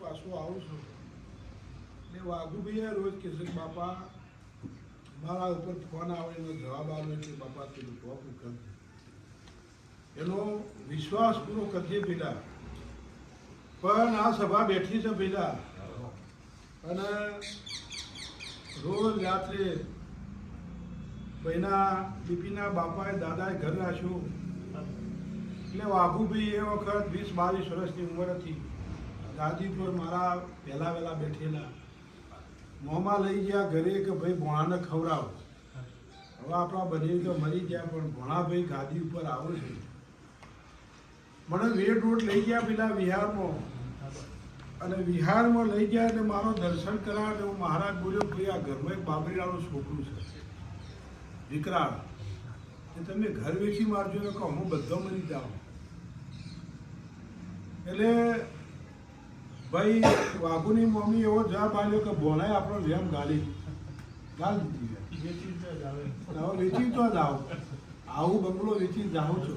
પાછો આવું છું. ને વાઘુભાઈએ રોજ કહે છે કે બાપા, મારા ઉપર ફોન આવે જવાબ આવે કે બાપા, પેલું ટોપ કરજે એનો વિશ્વાસ પૂરો કરજે પેલા પણ આ સભા બેઠી છે પેલા અને રોજ રાત્રે ભાઈના બીપીના બાપાએ દાદાએ ઘર રાખ્યું. એટલે વાઘુભાઈ એ વખત વીસ બાવીસ વર્ષની ઉંમર હતી. ગાદી પર મારા પહેલા વહેલા બેઠેલા મોંમાં લઈ ગયા ઘરે કે ભાઈ ભોણાને ખવડાવો. હવે આપણા બને તો મરી ગયા, પણ ભોણાભાઈ ગાદી ઉપર આવો છે. મને વેટ રોડ લઈ ગયા પેલા વિહારમાં. અને વિહારમાં લઈ ગયા એટલે મારો દર્શન કરાવે હું મહારાજ બોલ્યો ભાઈ આ ઘરમાં એક બાબરીવાળું છોકરું છે વિકરાળ એ તમે ઘર વેચી મારજો ને કહો, હું બધો મરી જાઉં. એટલે ભાઈ, વાઘુની મમ્મી એવો જવાબ આવ્યો કે બોલાય આપણો વેમ ગાલી ગાલ દીધી હવે વેચી તો જાઓ. આવું બંગલો વેચી જાઓ છો.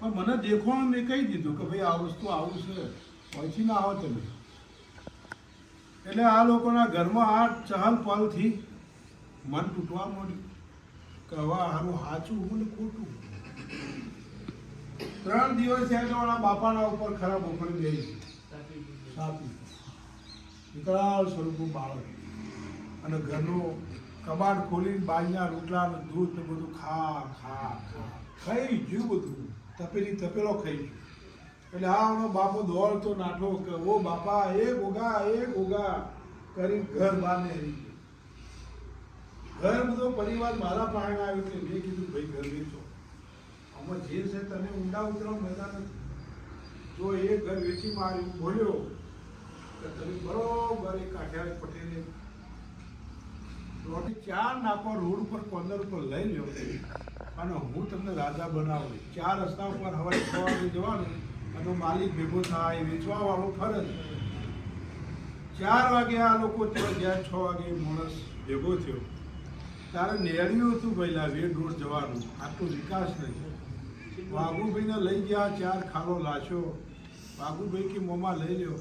પણ મને દેખો મેં કહી દીધું કે ભાઈ, આ વસ્તુ આવું છે. પછી ના આવો તમે. એટલે આ લોકોના ઘરમાં આ ચહલ પહલથી મન તૂટવા માંડ્યું. કે હવે હારું સાચું હું ને ખોટું ત્રણ દિવસ ત્યાં બાપાના ઉપર ખરાબ ગઈ સાપી વિકરાળ સ્વરૂપનું બાળક. અને ઘરનું કબાટ ખોલીને બાજના રોટલા અને દૂધ ને બધું ખા ખા ખા. ખાઈ ગયું બધું. તપેલી તપેલો ખાઈ ગયું. એટલે આ આનો બાપો દોડતો, નાઠો કે, ઓ બાપા એ ઉગા એ ઉગા. કરી ઘર બહાર ને હરી ગયો. ઘર બધો પરિવાર મારા પાસે આવ્યો કે મેં કીધું, ભાઈ, ઘર વેચો. આમાં જે છે તને ઊંડા ઉતરવા મેદાન જો એ ઘર વેચી માર્યું બોલ્યો બરોબર એ પટેલે દોઢથી ચાર નાકો રોડ ઉપર પંદર ઉપર લઈ લ્યો. અને હું તમને રાજા બનાવું. ચાર રસ્તા ઉપર હવે છ વાગે જવાનું અને માલિક ભેગો થાય વેચવા વાળો ફરજ ચાર વાગે આ લોકો ગયા, છ વાગે માણસ ભેગો થયો. તારે નેળ્યું હતું પહેલા વેડ રોડ જવાનું. આટલો વિકાસ નહીં. વાઘુભાઈને લઈ ગયા, ચાર ખાલો લાશો. વાઘુભાઈ કે મોમાં લઈ લ્યો.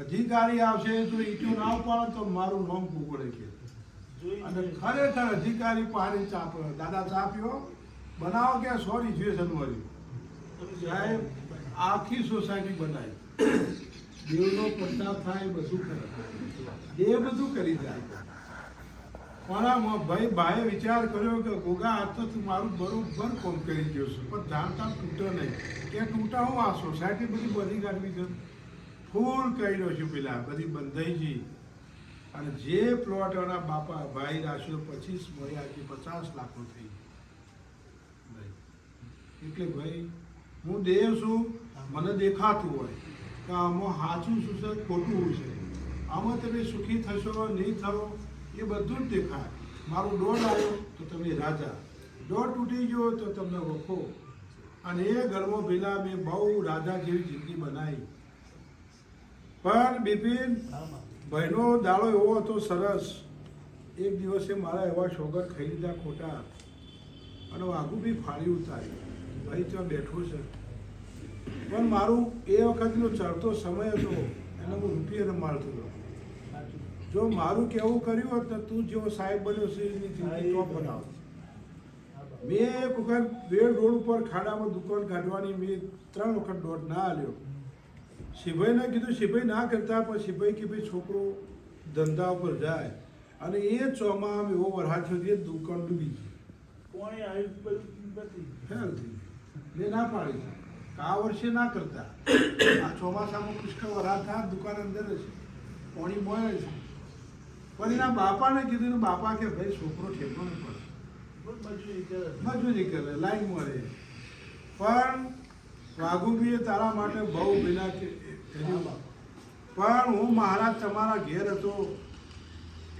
અધિકારી આવશે જો ઈટો ના ઉપાડે તો મારું નામ કુકડે કે અને ખરેખર અધિકારી પાણી ચાપ દાદા ચાપ્યો બનાવો કે સોરી સિચ્યુએશન વાળી સાહેબ આખી સોસાયટી બનાવી. દેવનો પ્રતાપ થાય બધું કરે. એ બધું કરી જાય. પણ ભાઈ ભાઈએ વિચાર કર્યો કે ગોગા આ તો તું મારું બરોબર કોમ કરી ગયો છું. પણ જાણતા તૂટો નહીં. કે તૂટા હું આ સોસાયટી બધી બધી કાઢવી છે? ફૂલ કર્યો છું પેલા. બધી બંધાઈ ગઈ અને જે પ્લોટ એના બાપા ભાઈ રાખ્યો, પચીસ મળ્યા કે પચાસ લાખો થઈ ભાઈ, એટલે ભાઈ, હું દેવ છું, મને દેખાતું હોય. કે આમાં સાચું શું છે? ખોટું છે. આમાં તમે સુખી થશો, નહીં થશો એ બધું જ દેખાય. મારું દોડ આવ્યો, તો તમે રાજા. દોડ તૂટી ગયો, તો તમને વખો. અને એ ઘરમાં ભેલા મેં બહુ રાજા જેવી જિંદગી બનાવી. પણ બિપિન ભાઈનો દાડો એવો હતો સરસ. એક દિવસે મારા એવા શોગર ખાઈ લીધા ખોટા. અને વાઘું બી ફાળી ઉતારી. ભાઈ ત્યાં બેઠો છે. પણ મારું એ વખતનો ચડતો સમય હતો, એને હું રૂપિયા મારતો હતો જો મારું કેવું કર્યું હોત તો તું જેવો સાહેબ બન્યો છે એની જિંદગી તો બનાવ. મેં એક વખત વેડ રોડ ઉપર ખાડામાં દુકાન કાઢવાની, મેં ત્રણ વખત દોઢ ના આલ્યો. શિભાઈને કીધું શિભાઈ ના કરતા પણ શિભાઈ કે ભાઈ છોકરો ધંધા ઉપર જાય. અને એ ચોમામ એવો વરસાદ થયો એ દુકાન ડૂબી ગઈ. મેં ના પાડી કે આ વર્ષે ના કરતા. આ ચોમાસામાં પુષ્કળ વરસાદ થાય દુકાન અંદર જ પાણી મળે છે. પણ એના બાપાને કીધું ને બાપા કે ભાઈ છોકરો ઠેકો નહીં પડે. મજૂરી કરે. લાઈન મળે પણ વાઘુભાઈએ તારા માટે બહુ કર્યું પણ હું મહારાજ તમારા ઘેર હતો.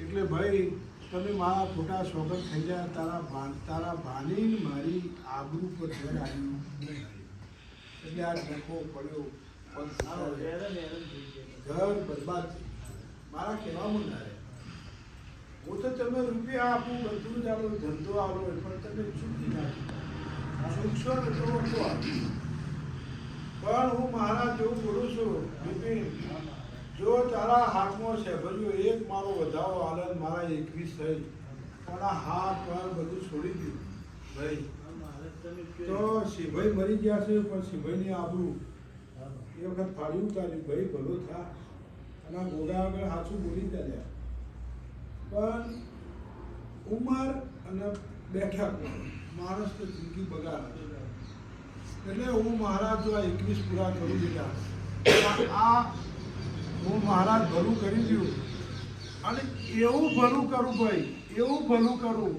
એટલે ભાઈ તમે મારા ખોટા સોગંદ થઈ ગયા. તારા ભાન તારા ભાની મારી આબરૂ પર ઘેર આવ્યું એટલે આ ડખો પડ્યો. ઘર બરબાદ મારા કહેવામાં ના રહે હું તો તમે રૂપિયા આપું બધું જ આપણો ધંધો આવો પણ તમે ચૂકી નાખો ચૂકશો ને તો ઓછો આપો. પણ હું મહારાજ જેવું બોલું છું બિપિન જો તારા હાથમાં છે બધું એક, મારો વધારો આનંદ મારા એકવીસ થઈ. પણ હાથ પર બધું છોડી દીધું. ભાઈ, તો શિવભાઈ મરી ગયા છે, પણ સિંભાઈની આબરું. એ વખત ફાળ્યું ઉતાર્યું. ભાઈ, ભલો થા. અને ઘોડા આગળ સાચું બોલી ચાલ્યા. પણ ઉંમર અને બેઠક માણસ તો જિંદગી બગાડે એટલે હું મહારાજ જો આ એકવીસ પૂરા કરું બેટા આ હું મહારાજ ભલું કરી દઉં અને એવું ભલું કરું ભાઈ, એવું ભલું કરું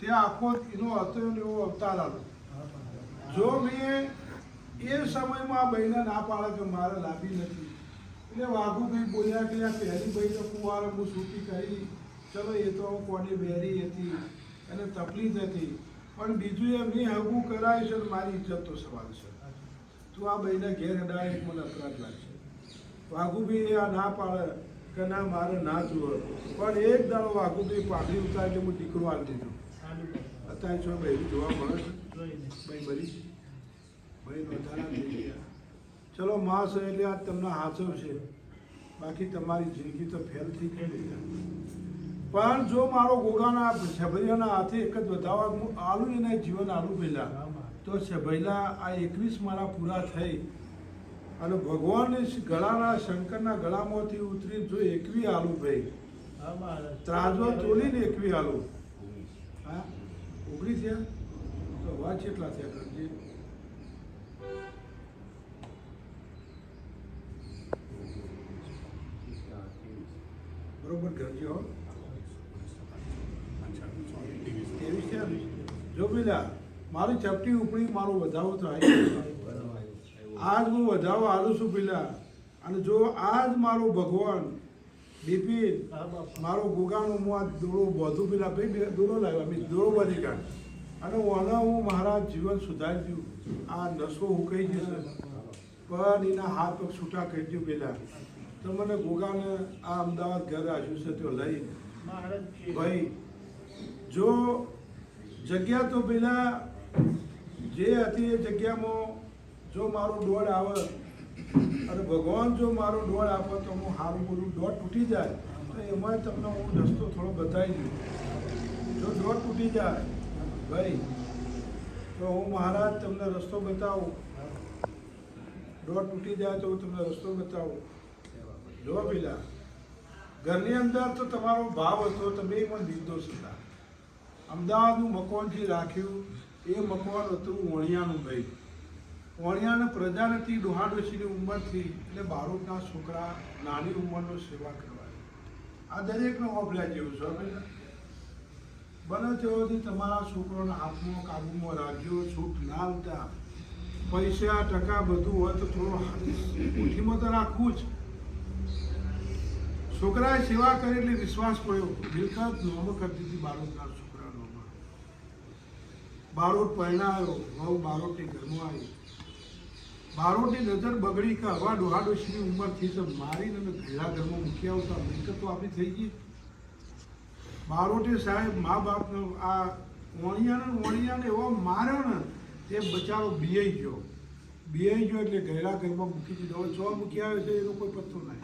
તે આખો એનો હતો એવો અવતાર આવ્યો. જો મેં એ સમયમાં બહેને ના પાડે કે મારે લાભી નથી. એટલે વાઘુભાઈ બોલ્યા કે આ પહેલી ભાઈ તો કુંવારે હું છૂટી કરી. ચલો એ તો કોની બેરી હતી અને તકલીફ હતી. પણ બીજું એમ નહીં, હગું કરાય છે મારી ઇજ્જતનો સવાલ છે. તું આ બહેને ઘેર એક મને અપરાધ લાગશે. વાઘુભાઈ આ ના પાડે કે ના, મારે ના જુએ પણ એક દાડો વાઘુભાઈ પાઘડી ઉતારે એટલે હું દીકરો આવી દીધો. અત્યારે છો ભાઈ જોવા મળે છે. ભાઈ મરી ભાઈ વધારા થઈ ગયા. ચલો માસ એટલે આ તમને હાચવ છે બાકી તમારી જિંદગી તો ફેલ થઈ ગઈ. પણ જો મારો ગોગાના છભૈયાના હાથે એક જ બતાવવા હું એને જીવન આલું પહેલાં, તો છભૈલા આ એકવીસ મારા પૂરા થઈ. અને ભગવાનને ગળાના શંકરના ગળામાંથી ઉતરી જો એકવી આલુ ભાઈ. ત્રાજવા તોલીને એકવી આલુ. હા? ઓગણી થયા? તો વાત કેટલા થયા કરજે. બરોબર કરજે હો ત્રેવીસ થયા ને? જો મારી ચપટી ઉપડી મારો વધાવો થાય. આજ હું વધાવો આલું છું પેલા અને જો આજ મારો ભગવાન બિપિન મારો ગુગાનો હું આ દોડો બધું પેલા ભાઈ દોડો લાવ્યો મેં દોડો બની કાઢ અને ઓને હું મારા જીવન સુધારી દઉં આ નસો ઉકાઈ જશે પણ એના હાથ પગ છૂટા કરી દઉં પેલા તો મને ગોગાને આ અમદાવાદ ઘરે આવ્યું છે તો લઈ. ભાઈ જો જગ્યા તો પહેલાં જે હતી એ જગ્યામાં જો મારો દોડ આવે અને ભગવાન જો મારો દોડ આપે તો હું સારું બોલું, દોડ તૂટી જાય. તો એમાં તમને હું રસ્તો થોડો બતાવી દઉં. જો દોડ તૂટી જાય, ભાઈ, તો હું મહારાજ તમને રસ્તો બતાવું. દોડ તૂટી જાય તો હું તમને રસ્તો બતાવું. જો પેલા ઘરની અંદર તો તમારો ભાવ હતો, તમે પણ દીધો હતા અમદાવાદનું મકાન જે રાખ્યું, એ મકાન હતું વણિયાનું ભાઈ. વણિયાને પ્રજા નથી ડોહા ઉંમરથી એટલે બારોટના છોકરા નાની ઉંમરનો સેવા કરવાની. આ દરેકનો ઓફલા જેવું છે બને તેઓથી તમારા છોકરોના હાથમાં કાબુમાં રાખજો, છૂટ ના આવતા પૈસા, ટકા બધું હોય તો થોડો મુઠ્ઠીમાં તો રાખવું જ. છોકરાએ સેવા કરી એટલે વિશ્વાસ પડ્યો. મિલકત નોમ કરી દીધી બાળકના બારોટ પરણાયો વહુ બારોટની ઘરમાં આવી. બારોટની નજર બગડી કે હવા ડોહાડોશની ઉંમરથી તો મારીને અમે ઘેલા ઘરમાં મૂકી આવતા. મિલકત તો આપણી થઈ ગઈ. બારોટે સાહેબ મા બાપનો આ ઓણિયાને ઓણિયાને એવો માર્યો ને તે બચારો બિયાઈ ગયો. બિયાઈ ગયો એટલે ઘેરા ઘરમાં મૂકી દીધો. હવે છ મૂકી આવ્યો છે એનો કોઈ પત્તો નહીં.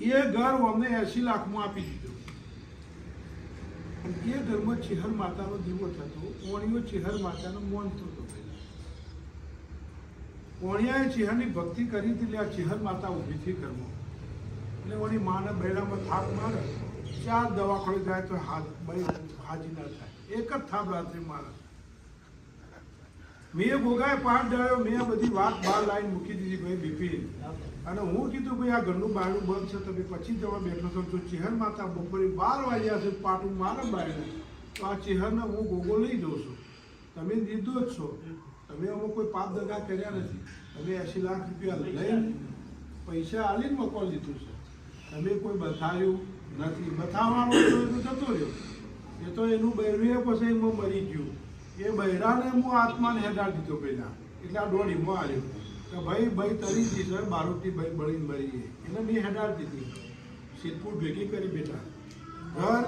એ ઘર અમને એસી લાખમાં આપી દીધું. એ ઘરમાં ચેહર માતાનો દીવો થતો, ઓણીઓ ચિહર માતાનો મોનતો થતો ઓણિયાએ ચેહરની ભક્તિ કરી હતી એટલે આ ચિહર માતા ઊભી થઈ ઘરમાં. એટલે ઓની માને બૈરામાં થાક મારે, ચાર દવાખાને જાય તો હાથ હાજી ના થાય. એક જ થાપ રાત્રે મારે. મેં ભોગાએ પાઠ ડાળ્યો મેં બધી વાત બહાર લાઈન મૂકી દીધી ભાઈ બિપિન અને હું કીધું, ભાઈ, આ ઘરનું બારણું બંધ છે, તમે પછી જવા બેઠો છો. તો ચેહર માતા બપોરે બાર વાગ્યા છે, પાટું મારા બારણું તો આ ચેહરને હું ગોગો લઈ જઉં છું. તમે નિર્દોષ છો. તમે અમુક કોઈ પાપ દગા કર્યા નથી. તમે એંશી લાખ રૂપિયા લઈ પૈસા આલીને મકવા લીધું છે. તમે કોઈ બતાવ્યું નથી. બતાવવાનું હતો તો જતો રહ્યો. એ તો એનું બૈરું પછી એમાં મરી ગયું. એ બૈરાને હું આત્માને હેડાડ દીધો પહેલાં. એટલે આ દોડીમાં આવ્યો કે ભાઈ ભાઈ તરી દી છે બારોટની ભાઈ બળીને મરી ગઈ એને મેં હેડાડ દીધી. સિદ્ધપુર ભેગી કરી બેટા ઘર,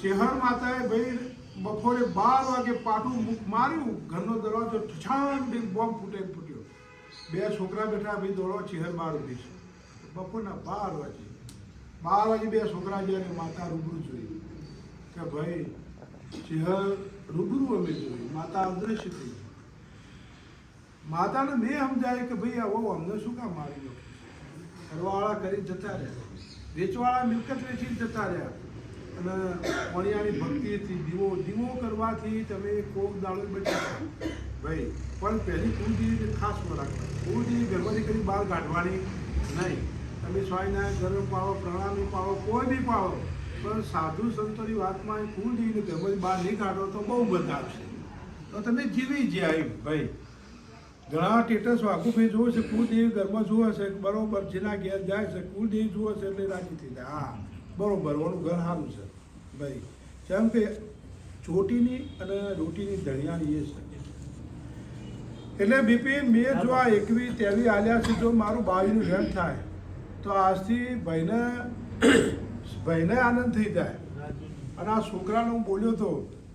શહેર માતાએ ભાઈ બપોરે બાર વાગે પાટું મુખ માર્યું. ઘરનો દરવાજો ઠછામથી બોમ્બ ફૂટે ફૂટ્યો. બે છોકરા બેઠા, ભાઈ દોડો ચિહર બાર ઊભી છે. બપોરના બાર વાગે. બાર વાગે બે છોકરા અને માતા રૂબરૂ જોઈ. કે ભાઈ ચિહર રૂબરૂ અમે જોઈ માતા અદ્રશ્ય થઈ માતાને મેં સમજાય કે ભાઈ આવો, અમને શું કામ મારી ગયો? કરવાવાળા કરી જતા રહ્યા. વેચવાળા મિલકત વેચી જતા રહ્યા. અને વણિયાની ભક્તિથી દીવો દીવો કરવાથી તમે કોક દાડો બચી ભાઈ, પણ પહેલી કુળદેવી ખાસ રાખવા કુળદેવી ગરબાની કરી બહાર કાઢવાની નહીં. તમે સ્વામિનારાયણ ગરમ પાડો પ્રણામી પાડો કોઈ બી પાડો પણ સાધુ સંતોની વાતમાં કુળદેવીને ઘરમાંથી બહાર નહીં કાઢો તો બહુ બધા આવશે. તો તમે જીવી જાય ભાઈ. ઘણા ટેટસ વાકુફે જોવે છે, કુળદેવી ઘરમાં જોવે છે બરોબર, જેના ઘેર જાય છે, કુળદેવી જોવે છે એટલે રાજી થઈ જાય. હા, બરોબર, ઓનું ઘર સારું છે, ભાઈ. જેમ કે ચોટીની અને રોટીની ધણિયાની એ છે. એટલે બીપી, મેં જો આ એકવી તેવી આલ્યા છે, જો મારું બાવીનું રેમ થાય, તો આજથી ભાઈને ભાઈને આનંદ થઈ જાય. અને આ છોકરાને હું બોલ્યો તો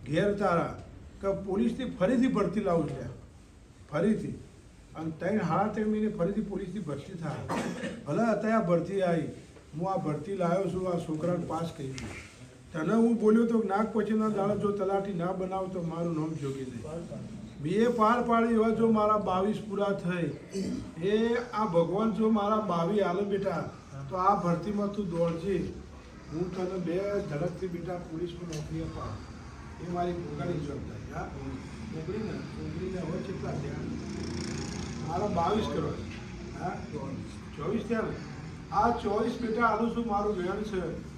ઘેર તારા કે પોલીસથી ફરીથી ભરતી લાવું છે. ફરીથી. અને ત્રણ હાડા ત્રણ મહિને ફરીથી પોલીસની ભરતી થાય. ભલે અત્યારે આ ભરતી આવી, હું આ ભરતી લાવ્યો છું, આ છોકરાને પાસ કરી તને હું બોલ્યો તો નાગ પછીના દાડા જો તલાટી ના બનાવ તો મારું નામ જોગી દે. બે પાર પાડી એવા જો મારા બાવીસ પૂરા થઈ. એ આ ભગવાન જો મારા બાવી આલે બેટા, તો આ ભરતીમાં તું દોડજે. હું તને બે ઝડપથી બેટા પોલીસમાં નોકરી અપાવ એ મારી પોતાની જવાબદારી. હા? નોકરીને નોકરીને હવે કેટલા થયા? મારા બાવીસ કરોડ. હા? ચોવીસ. થયા ને આ ચોવીસ બેટા, આનું શું મારું વેણ છે?